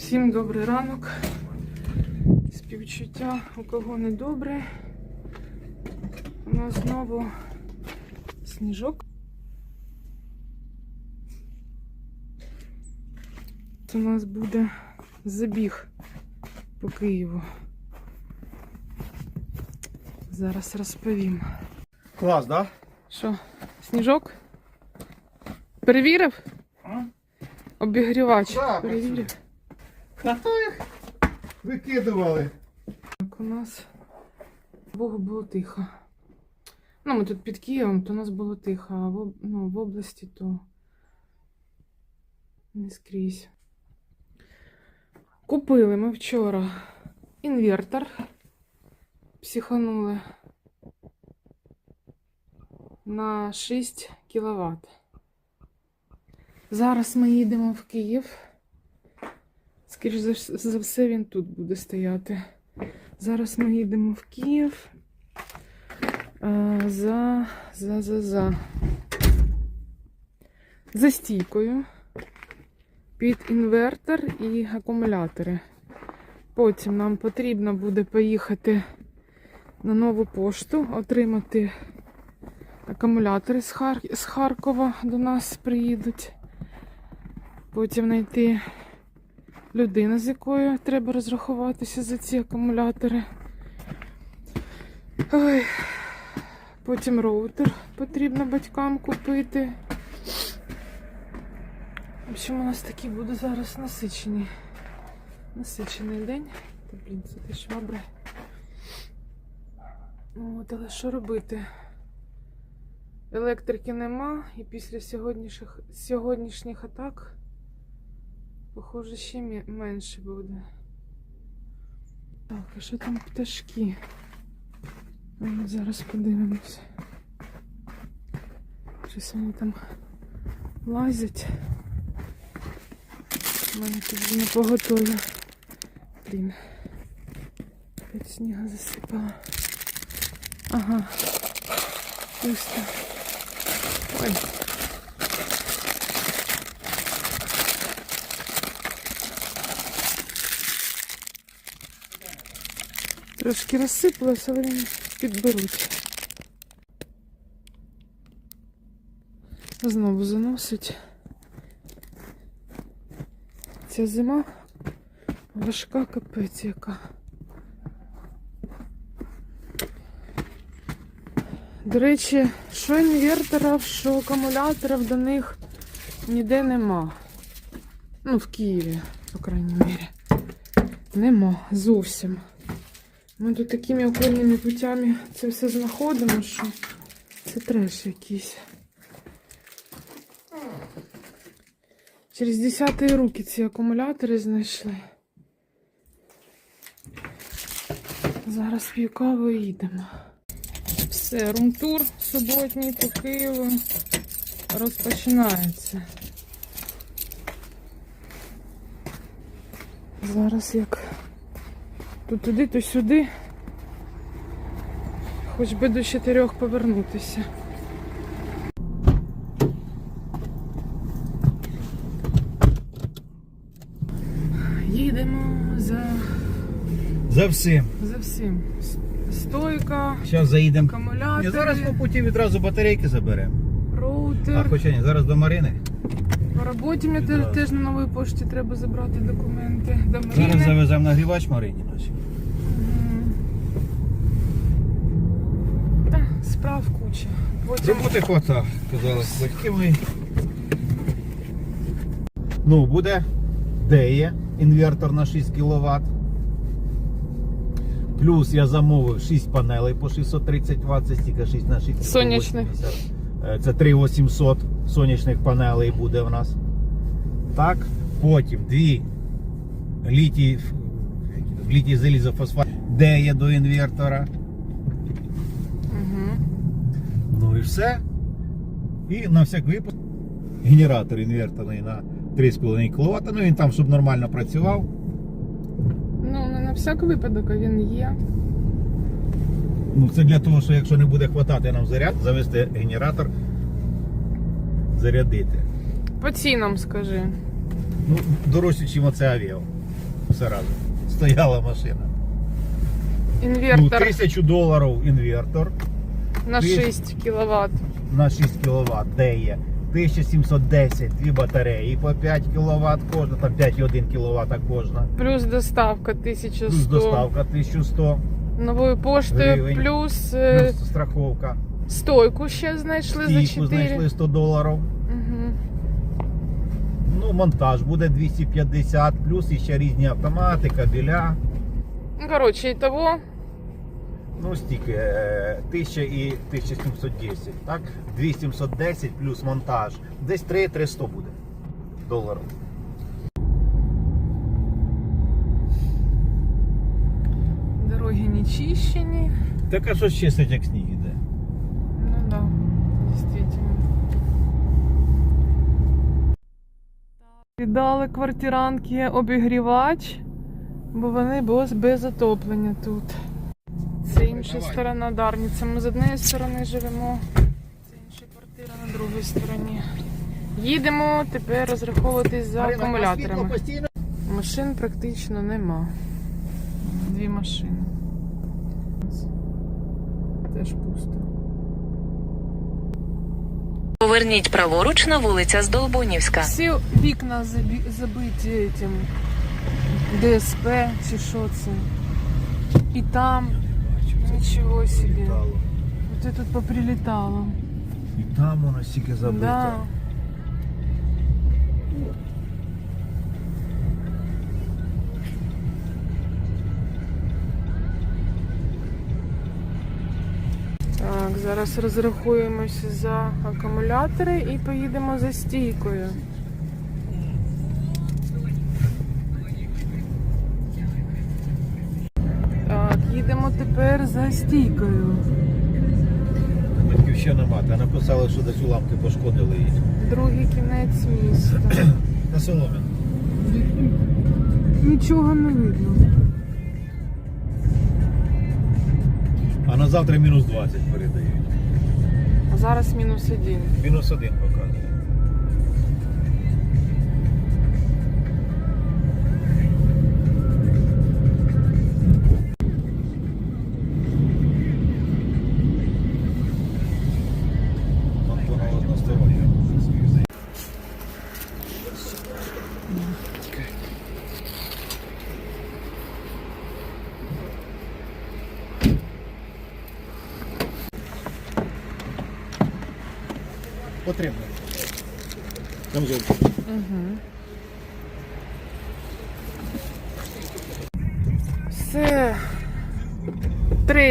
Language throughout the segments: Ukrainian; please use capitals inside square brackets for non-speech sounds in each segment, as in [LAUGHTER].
Всім добрий ранок. Співчуття, у кого не добре. У нас знову сніжок. Це у нас буде забіг по Києву. Зараз розповім. Клас, да? Що, сніжок? Перевірив? А? Обігрівач. Да, Перевірив. Викидували. Так, у нас Богу було тихо. Ну, ми тут під Києвом, то у нас було тихо, а в, ну, в області то не скрізь. Купили ми вчора інвертор. Психанули на 6 кВт. Зараз ми їдемо в Київ. Скоріш за, за все, він тут буде стояти. Зараз ми їдемо в Київ. е, За, за, за, за. За стійкою. Під інвертор і акумулятори. Потім нам потрібно буде поїхати на нову пошту, отримати акумулятори з Харкова до нас приїдуть. Потім знайти людину, з якою треба розрахуватися за ці акумулятори. Ой. Потім роутер потрібно батькам купити. В общем, у нас такий буде зараз насичений. Насичений день. Та, блін, це ти швабри. От, але що робити? Електрики нема, і після сьогоднішніх, сьогоднішніх атак Похоже, ще менше буде. Так, а що там пташки? Ми зараз подивимося. Щось вони там лазять. У мене тут не поготові. Блін. Опять сніга засипала. Ага. Так. Ой. Трошки розсипалось, але вони підберуть. Знову заносить. Ця зима важка капець яка. До речі, що інверторів, що акумуляторів до них ніде нема. Ну, в Києві, по крайній мірі. Нема зовсім. Ми тут такими окольними путями це все знаходимо, що це треш якийсь. Через десяті руки ці акумулятори знайшли. Зараз п'ю каву їдемо. Все, румтур суботній по Києву розпочинається. Зараз як то туди, то сюди. Хоч би до чотирьох повернутися. Їдемо за, За всім. за всім. С- Стойка, Зараз заїдемо. акумулятори, Ні, зараз по путі відразу батарейки заберемо. А роутер. хоча ні, зараз до Марини. По роботі мені те- теж на новій пошті треба забрати документи. До Зараз завеземо нагрівач Марині наші. Справ куча. Потім Роботи хвата, казали батьки мої. Ну, буде деє інвертор на 6 кВт. Плюс я замовив 6 панелей по 630 Вт, стільки 6 на 6. Сонячних. 180. Е, Це 3800 сонячних панелей буде в нас. Так, потім дві літій, літій залізофосфат, де є до інвертора. Мгм. Ну і все. І на всяк випадок генератор інверторний на 3,5 кВт. Ну він там, щоб нормально працював. Ну, не на всяк випадок, він є. Ну це для того, що якщо не буде хватати нам заряд, завести генератор, зарядити. По цінам скажи. Ну, дорожче, ніж оце авіо. все разом. Стояла машина. Ну, Інвертор тисячу доларів інвертор на тисяч- 6 кВт. на 6 кВт, де є. 1710 дві батареї по 5 кВт кожна, там 5,1 кВт кожна. Плюс доставка 1100. Плюс доставка 1100, Новою поштою, Гривень. плюс, е, плюс страховка. стойку ще знайшли за Стійку 4. знайшли 100 доларів. Угу. Ну, монтаж буде 250, плюс ще різні автомати, кабеля. Ну, коротше, і того Ну, стільки, е, 1000 і 1710, так? 2710 плюс монтаж. Десь 3-300 буде доларів. Дороги не чищені. Так а що ще як сніг іде? Ну да, дійсно. Віддали квартиранки обігрівач, бо вони без, без отоплення тут. Це інша Давай. сторона Дарниця. Ми з однієї сторони живемо, це інша квартира на другій стороні. Їдемо тепер розраховуватись за Марина, акумуляторами. Машин практично нема. Дві машини. Теж пусто. Поверніть праворуч на вулиця Здолбунівська. Всі вікна забі- забиті цим ДСП чи що це. І там нічого собі. От тут поприлітало. І там воно стільки забито. Да. Так, зараз розрахуємося за акумулятори і поїдемо за стійкою. Так, їдемо тепер за стійкою. Батьківщина мати, написали, що десь уламки пошкодили її. Другий кінець міста. [CLEARS THROAT] На соломін. Нічого не видно. Завтра мінус 20 передають. А зараз мінус один. Мінус один показує.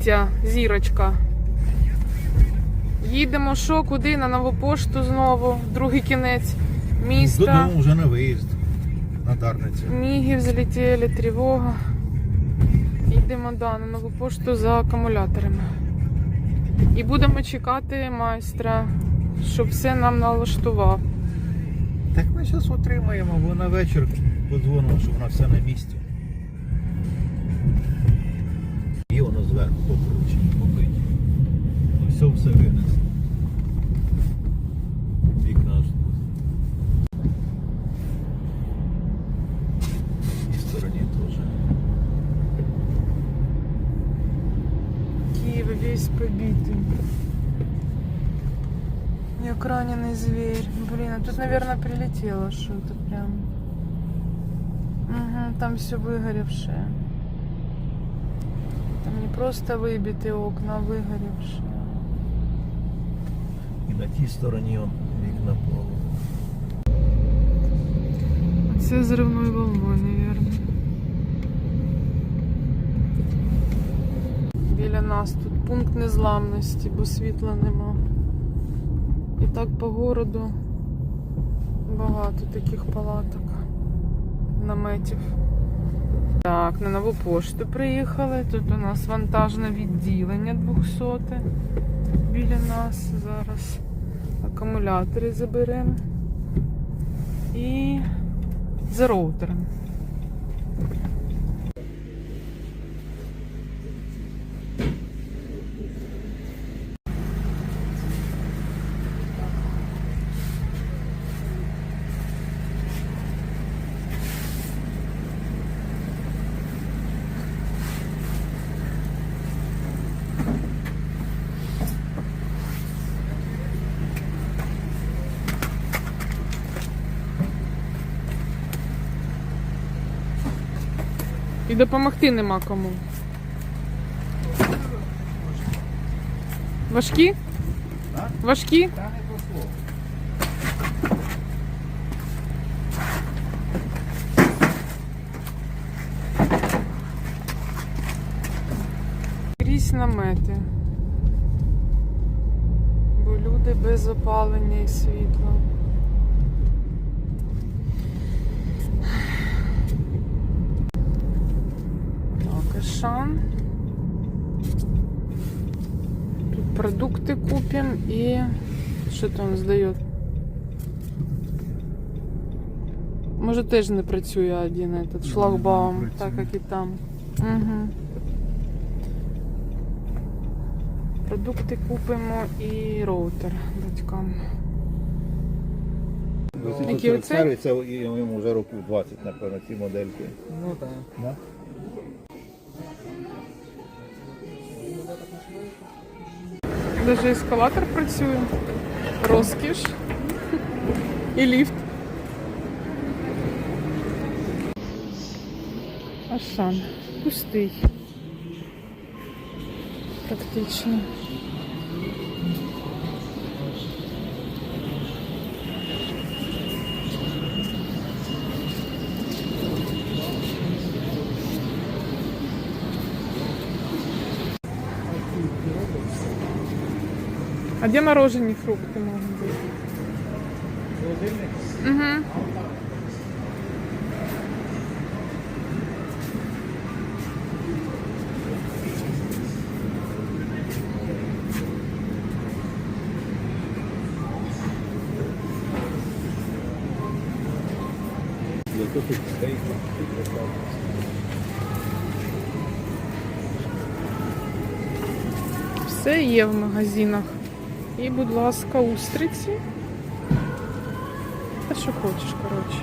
Третя зірочка. Їдемо що, куди? На нову пошту знову, другий кінець міста. Додому вже на виїзд. На Дарницю. Міги залетіли, тривога. Йдемо да, на нову пошту за акумуляторами. І будемо чекати майстра, щоб все нам налаштував. Так ми зараз отримаємо, бо на вечір подзвонимо, що вона все на місці. зверху покручені, побиті. Ну, Все все винесло. Вікна аж тут. І в стороні теж. Киев весь побитый. Як раненый зверь. Блин, а тут, наверное, прилетело что-то прям. Угу, там все выгоревшее. Там не просто выбитые окна, а выгоревшие. І на тій стороні он, вікна полу. Це взрывной волной, наверное. Біля нас тут пункт незламності, бо світла нема. І так по городу багато таких палаток, наметів. Так, на нову пошту приїхали. Тут у нас вантажне відділення 200 біля нас. Зараз акумулятори заберемо. І за роутером. Допомогти нема кому. Важкі? Важкі? Крізь намети. Бо люди без опалення і світла. Ашан. Тут продукты купим и что-то он здає. Може теж не працює один этот шлагбаум, не так як і там. Угу. Продукти купимо і роутер батькам. Які оце? Сервіс, це йому вже років 20, напевно, ці модельки. Ну так. Да? Даже ескалатор працює. Розкіш. І ліфт. Ашан. Пустий. Практично. А где мороженые фрукты могут быть? Угу. Все є в магазинах. І, будь ласка, устриці. Та що хочеш, коротше.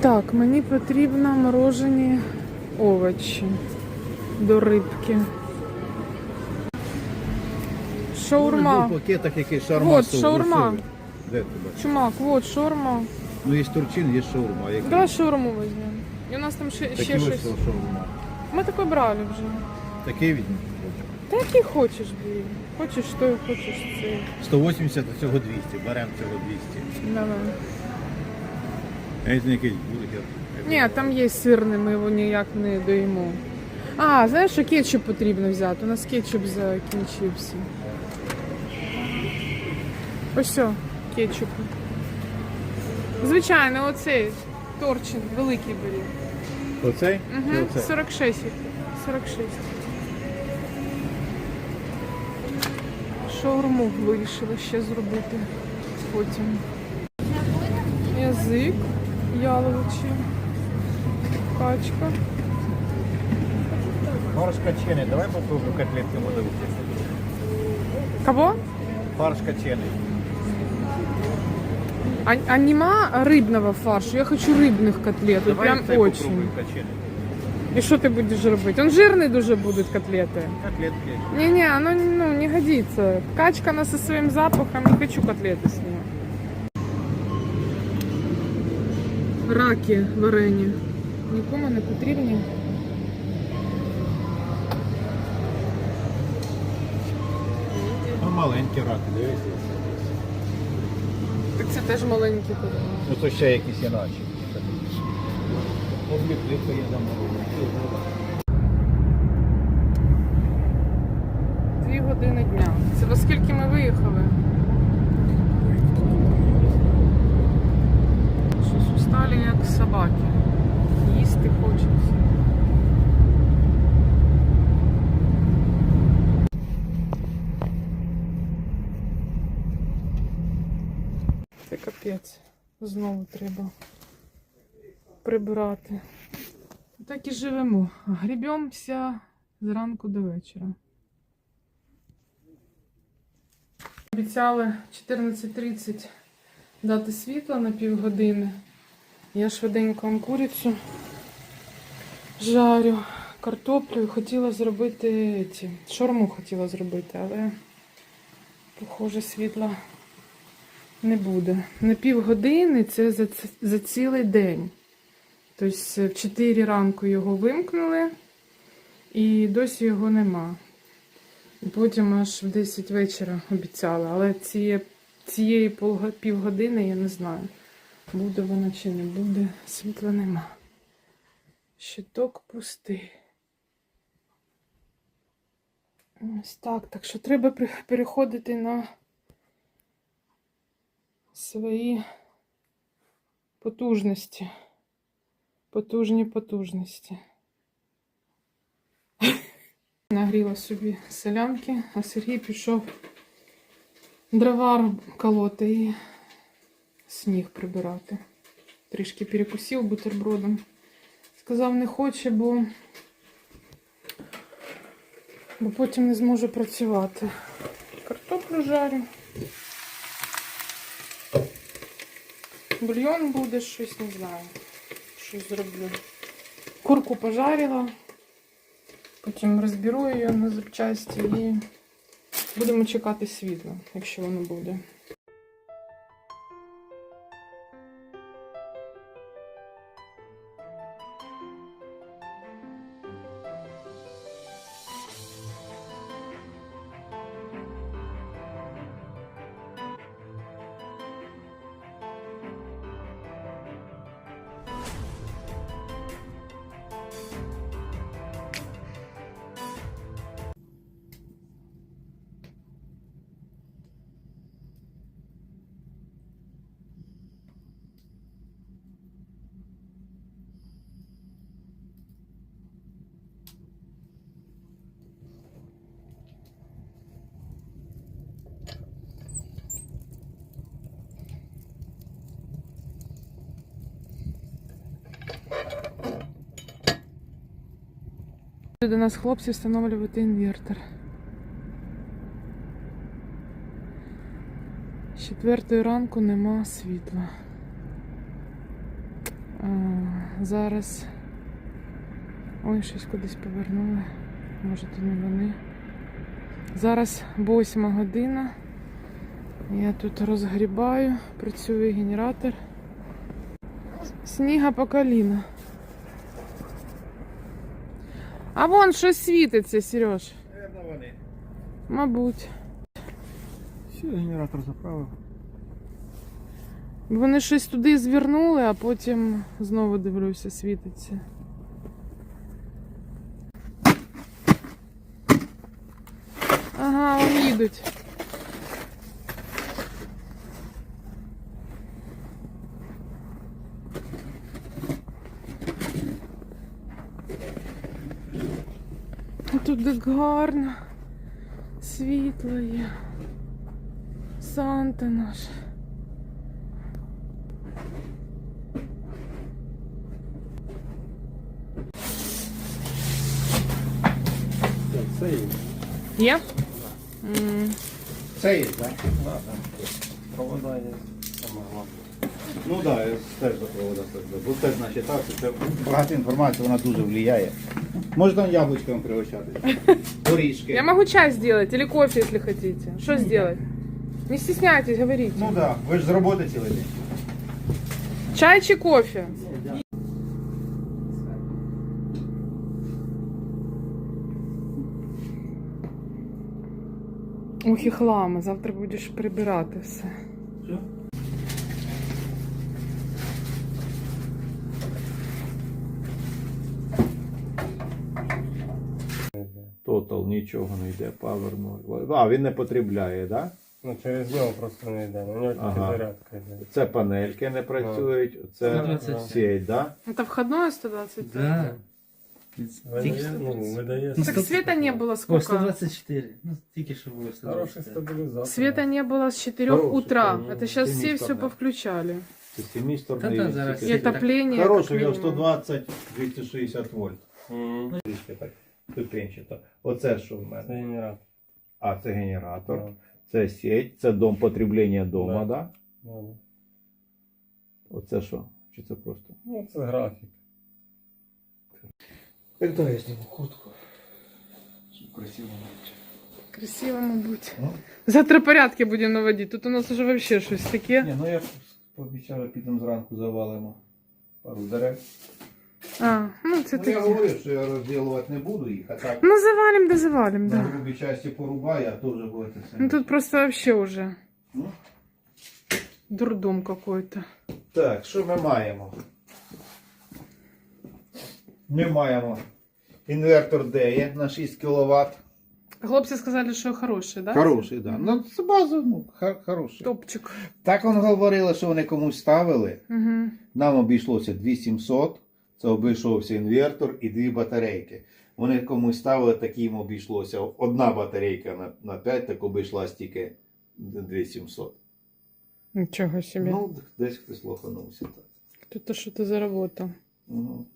Так, мені потрібно морожені овочі до рибки. Шаурма. Ну, пакетах якийсь шарма. Вот, шаурма. Де тебе? Чумак, вот шаурма. Ну, є турчин, є шаурма. Які? Давай шаурму візьмемо. І у нас там ще, Такі ще ось щось. шаурма. Ми таке брали вже. Такий візьмемо. Та який хочеш, блін. Хочеш той, хочеш цей. 180, а цього 200. Беремо цього 200. Давай. А якийсь якийсь бургер. Ні, там є сирний, ми його ніяк не доїмо. А, знаєш, що кетчуп потрібно взяти? У нас кетчуп закінчився. Ось все, кетчуп. Звичайно, оцей торчин, великий бери. Оцей? Угу, оцей? 46. 46. Шаурму вирішила ще зробити потім. Язик яловичий. Качка. Фарш качений. Давай попробуємо котлетки модовки. Кого? Фарш качений. А, а нема рыбного фарша? Я хочу рыбных котлет. Вот Давай прям цей очень. попробуємо качений. И что ты будешь робить? Он жирный дуже будут котлеты. Котлетки. Не-не, оно ну, не годится. Качка, она со своим запахом, не хочу котлеты с нее. Раки варені. Нікому не потрібні. Ну, маленькі раки, дивися. Це теж маленькі тут. Ну то ще якісь іначе. Обліплівка є заморожена. Дві години дня. Це во скільки ми виїхали? Щось устали як собаки. Їсти хочеться. Це капець. Знову треба прибирати. Так і живемо. Грібемося зранку до вечора. Обіцяли 14.30 дати світло на півгодини. Я швиденько вам курицю жарю, картоплю хотіла зробити ці, шорму хотіла зробити, але похоже світла Не буде. На півгодини це за, за цілий день. Тобто в 4 ранку його вимкнули і досі його нема. Потім аж в 10 вечора обіцяли. Але ціє, цієї півгодини я не знаю, буде воно чи не буде. Світла нема. Щиток пустий. Ось так. Так що треба переходити на свої потужності. Потужні потужності. [LAUGHS] Нагріла собі селянки, а Сергій пішов дрова колоти і сніг прибирати. Трішки перекусив бутербродом. Сказав, не хоче, бо, бо потім не зможе працювати. Картоплю жарю. Бульйон буде, щось не знаю. Щось зроблю. Курку пожарила. Потім розберу її на запчасті і будемо чекати світло, якщо воно буде. До нас хлопці встановлювати інвертор. З четвертої ранку нема світла. А, зараз. Ой, щось кудись повернули. Може, то не вони. Зараз восьма година. Я тут розгрібаю, працює генератор. Сніга по коліна. А вон щось світиться, Сереж. Наверно, вони. Мабуть. Все, генератор заправив. Вони щось туди звернули, а потім знову дивлюся, світиться. Ага, вони їдуть. Так гарно. Світло є. Санта наш. Це є. Є? Це є, так? Провода є. Ну так, да, я теж за провода. Бо теж наші так, це багато інформації, вона дуже впливає. Може там яблучком пригощати. [LAUGHS] Горішки. Я могу чай сделать или кофе, если хотите. Что сделать? Не стесняйтесь, говорите. Ну так, да, ви ж з роботи цілий день. Чай чи кофе? Ох і хлами, завтра будеш прибирати все. Що? нічого не йде, Power 0. А, він не потребляє, так? Да? Ну, через нього просто не йде. У нього тільки Ага. зарядка йде. Це панельки не працюють, це 120. сеть, да? Это входное 120? Да. Видає, ну, видає. Так света не было О, сколько? 124. Ну, тільки що було Хороший 124. стабілізатор. Света не было с 4 Хороший, утра. конечно. Это сейчас все Оптимист все одна. повключали. Це семисторний. Та-та, зараз И Света так- отопление. как Хороший, його минимум. 120, 260 вольт. Мгм. Трішки так, ступенчато. Оце що в мене. Це генератор. А, це генератор, Да. це сеть, це дом потреблення дома, Да. да? Да. Оце що? Чи це просто? Ну, це графік. Когда я зніму куртку? Щоб красиво бути. Красиво, мабуть. Ну. Завтра порядки будемо наводити. Тут у нас вже вообще щось таке. Ні, ну я пообіцяв, підемо зранку завалимо пару дерев. А, ну це Ну, я таке. говорив, що я розділувати не буду їх, а так Ну завалим, да завалим, на да. грубій часті порубаю, а то вже будете самі. Ну тут просто вообще уже Ну. дурдом какой-то. Так, що ми маємо? Ми маємо інвертор DE на 6 кВт. Хлопці сказали, що хороший, да? Хороший, так. Да. Ну, це база, ну, хо- хороший. Топчик. Так вони говорили, що вони комусь ставили. Угу. Нам обійшлося 2700, це обійшовся інвертор і дві батарейки. Вони комусь ставили, так їм обійшлося. Одна батарейка на, на 5, так обійшлась тільки 2700. Нічого собі. Ну, десь хтось лоханувся. Так. Тут що ти заработав. Угу.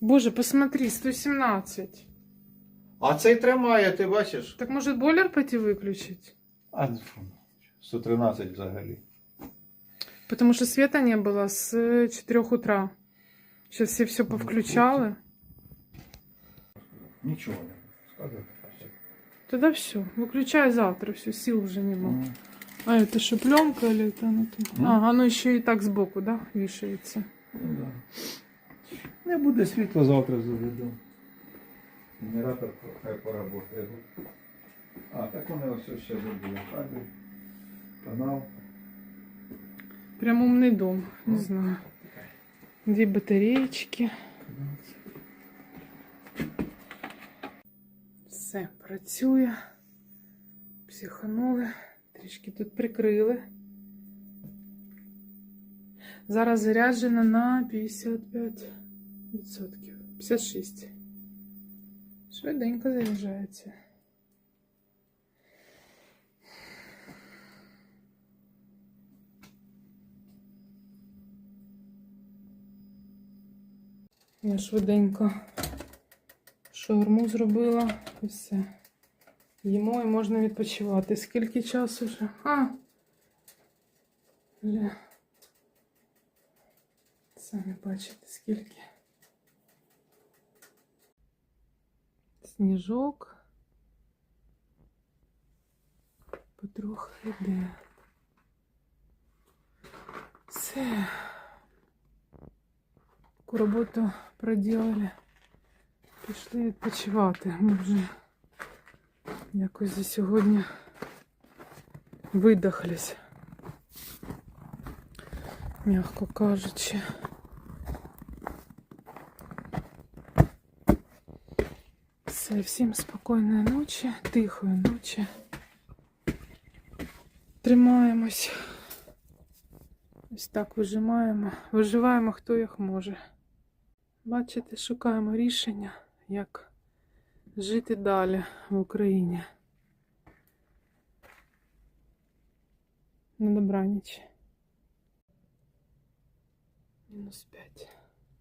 Боже, посмотри, 117. А цей тримає, ти бачиш? Так может бойлер пойти выключить? А, 113 взагалі. Потому что света не было с 4 утра. Сейчас все все повключали. Нічого не сказати. Тогда все. Выключай завтра, все, сил уже нема. Мгм. А это что, пленка или это оно там? Ну. А, оно еще и так сбоку, да, вешается. Ну, да. Не буде світла, завтра заведу. Генератор хай поработає. А, так вони ось ще забули. Кабель, канал. Прям умный дом, не знаю. Где батареечки? Все, працює. Психанули. Трішки тут прикрили. Зараз заряджена на 55%. 56. Швиденько заряджається. Я швиденько шаурму зробила і все. Їмо і можна відпочивати. Скільки часу вже? А! Самі бачите, скільки. Сніжок. Потрохи йде. Все. Таку роботу проделали. Пішли відпочивати. Ми вже якось за сьогодні видохлись. Мягко кажучи. Все, всім спокійної ночі, тихої ночі. Тримаємось. Ось так вижимаємо. Виживаємо хто як може. Бачите, шукаємо рішення, як жити далі в Україні. На добраніч. Мінус 5.